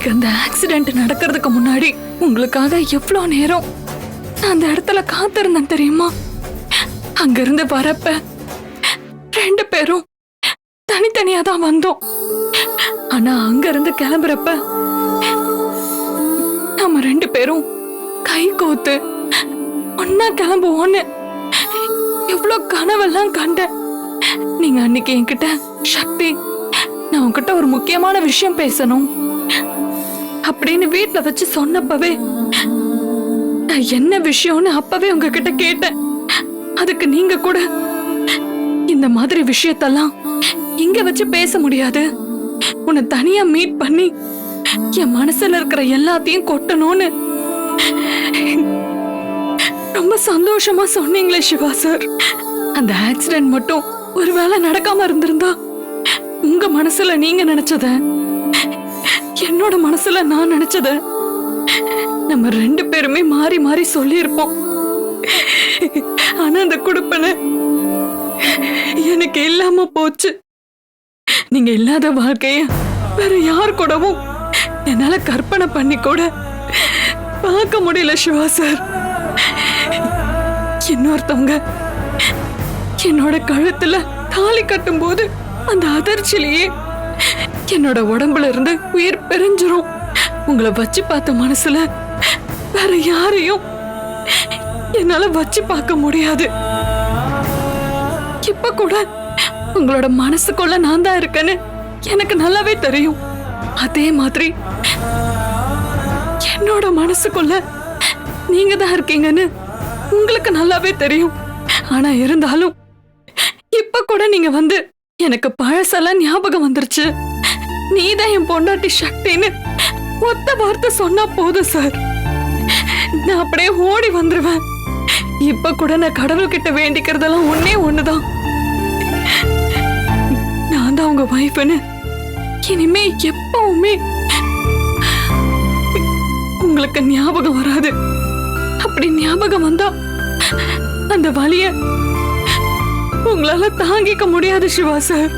அன்னைக்கு அந்த ஆக்சிடென்ட் நடக்கிறதுக்கு முன்னாடி உங்களுக்காக எவ்வளோ நேரம் நான் அந்த இடத்துல காத்திருந்தேன் தெரியுமா? அங்கிருந்து வரப்ப ரெண்டு பேரும் தனித்தனியா தான் வந்தோம். ஆனா அங்கிருந்து கிளம்புறப்ப நம்ம ரெண்டு பேரும் கை கோத்து ஒன்னா கிளம்புவோன்னு எவ்வளோ கனவெல்லாம் கண்டேன். நீங்க அன்னைக்கு என்கிட்ட சக்தி நான் உங்ககிட்ட ஒரு முக்கியமான விஷயம் பேசணும். அப்படின்னு வீட்டுல வச்சு சொன்னப்பவே நான் என்ன விஷயம்னு அப்பவே உங்ககிட்ட கேட்டேன். அதுக்கு நீங்க கூட இந்த மாதிரி விஷயத்தெல்லாம் இங்க வச்சு பேச முடியாது. உன்னை தனியா மீட் பண்ணி என் மனசுல இருக்கிற எல்லாத்தையும் கொட்டணும்னு ரொம்ப சந்தோஷமா சொன்னீங்களே சிவா சார். அந்த ஆக்சிடென்ட் மட்டும் ஒருவேளை நடக்காம இருந்திருந்தா உங்க மனசுல நீங்க நினைச்சத என்னோட மனசுல நான் நினைச்சத நம்ம ரெண்டு பேருமே மாறி மாறி சொல்லியிருப்போம். ஆனா அந்த குடுப்பனை எனக்கு இல்லாம போச்சு. நீங்க இல்லாத வாழ்க்கைய வேற யார் கூடவும் என்னால கற்பனை பண்ணி கூட பார்க்க முடியல சிவா சார். இன்னொருத்தவங்க என்னோட கழுத்துல தாலி கட்டும் போது அந்த அதிர்ச்சியிலேயே என்னோட உடம்புல இருந்து உயிர் பிரிஞ்சிரும். உங்களை வச்சு பார்த்த மனசுல வேற யாரையும் என்னால வச்சு பார்க்க முடியாது. இப்ப கூட உங்களோட மனசுக்குள்ள நான் தான் இருக்கேன்னு எனக்கு நல்லாவே தெரியும். அதே மாதிரி என்னோட மனசுக்குள்ள நீங்க தான் இருக்கீங்கன்னு உங்களுக்கு நல்லாவே தெரியும். ஆனா இருந்தாலும் இப்ப கூட நீங்க வந்து எனக்கு பழசெல்லாம் ஞாபகம் வந்துருச்சு. நீதான் என் பொண்டாட்டி சக்தின்னு ஒத்த வார்த்தை சொன்னா போதும் சார். நான் அப்படியே ஓடி வந்துருவேன். இப்ப கூட நான் கடவுள்கிட்ட வேண்டிக்கிறதெல்லாம் ஒன்னே ஒண்ணுதான். நான் தான் உங்க வைஃப்னு இனிமே எப்பவுமே உங்களுக்கு ஞாபகம் வராது. அப்படி ஞாபகம் வந்தா அந்த வலிய உங்களால தாங்கிக்க முடியாது சிவா சார்.